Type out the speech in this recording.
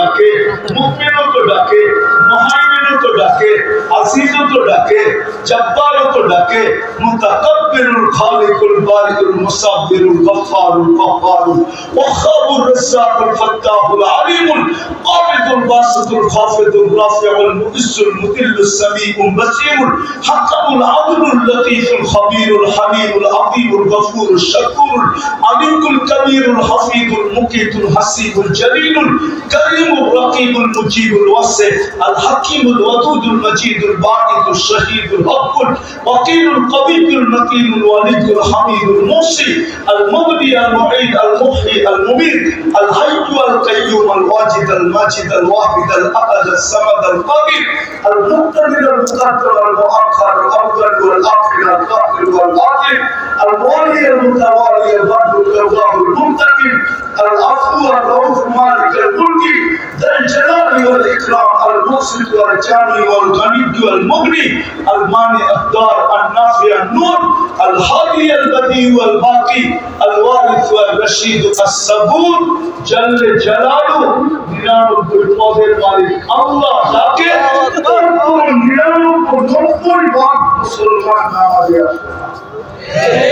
ডাকে মুকমিনও তো ডাকে মহাইমিনও তো ডাকে আজিজও তো ডাকে জব্বারও তো ডাকে মুতাকাব্বিরুল খালিকুল বারিকুল মুসাব্বিরুল গফফারুল গফফারুল ওয়াখাবুর রাজ্জাকুল ফাত্তাহুল আলিমুল قابض الباسط الخافض الرافع المؤس المذل السميع البصير حكم العدل اللطيف الخبير الحليم العظيم الغفور الشكور العليم الكبير الحفيظ المقيت الحسيب الجليل الكريم الرقيب المجيب الواسع الحكيم الودود المجيد الباعث الشهيد الحق الوكيل القوي المتين الوليد الحميد الموصي المبدي المعيد المحيي المميت الحي القيوم الواجد الماجد الواحد الاحد الصمد القدير المقتدر المقدر المؤخر الافضل والآخر القاهر والباطن الوالي المتوالي البر الجواد المنتقم العفو الرؤوف مالك الملك ذا الجلال والاكرام المقسط والجاني والغني والمغني المانع الدار النافع النور الهادي البديع والباقي الوارث والرشيد الصبور جل جلاله নিরানব্বই পদের মালিক আল্লাহ তাকে তারপর নিরানব্বই নব্বই ভাগ মুসলমান নামাজে আসে শুধু দশ